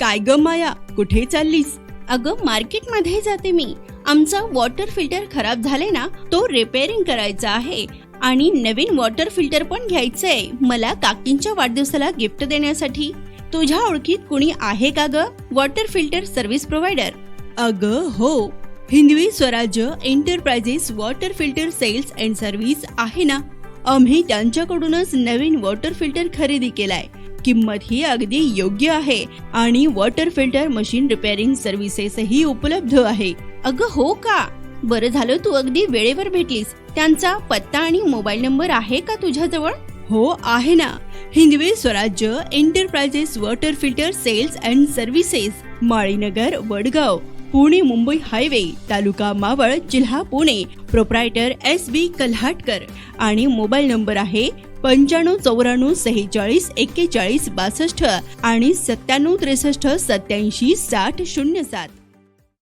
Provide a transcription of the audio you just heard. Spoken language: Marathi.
काय ग माया? कुठे चाललीस? अगं मार्केटमध्ये जाते मी. आमचा वॉटर फिल्टर खराब झाले ना तो रिपेअरिंग करायचा आहे. आणि नवीन वॉटर फिल्टर पण घ्यायचंय. मला काकींच्या वाढदिवसाला गिफ्ट देण्यासाठी. तुझ्या ओळखीत कुणी आहे का ग? वॉटर फिल्टर सर्व्हिस प्रोव्हायडर अग हो. Hindavi Swarajya enterprises water filter sales and service आहे ना? आम्ही त्यांच्याकडूनच नवीन वॉटर फिल्टर खरेदी केलाय. किंमत ही अगदी योग्य आहे आणि वॉटर फिल्टर मशीन रिपेअरिंग सर्व्हिसेसही उपलब्ध आहे. अगं हो का? बरं झालं तू अगदी वेळेवर भेटलीस. त्यांचा पत्ता आणि मोबाईल नंबर आहे का तुझ्याजवळ? हो आहे ना. Hindavi Swarajya enterprises water filter sales and services Malinagar Vadgaon. Pune Mumbai highway taluka Maval जिल्हा Pune. Proprietor S B Kalhatkar. आणि मोबाईल नंबर आहे पंच्याण्णव चौऱ्याण्णव सेहेचाळीस एक्केचाळीस बासष्ट आणि सत्त्याण्णव त्रेसष्ट सत्याऐंशी साठ शून्य सात.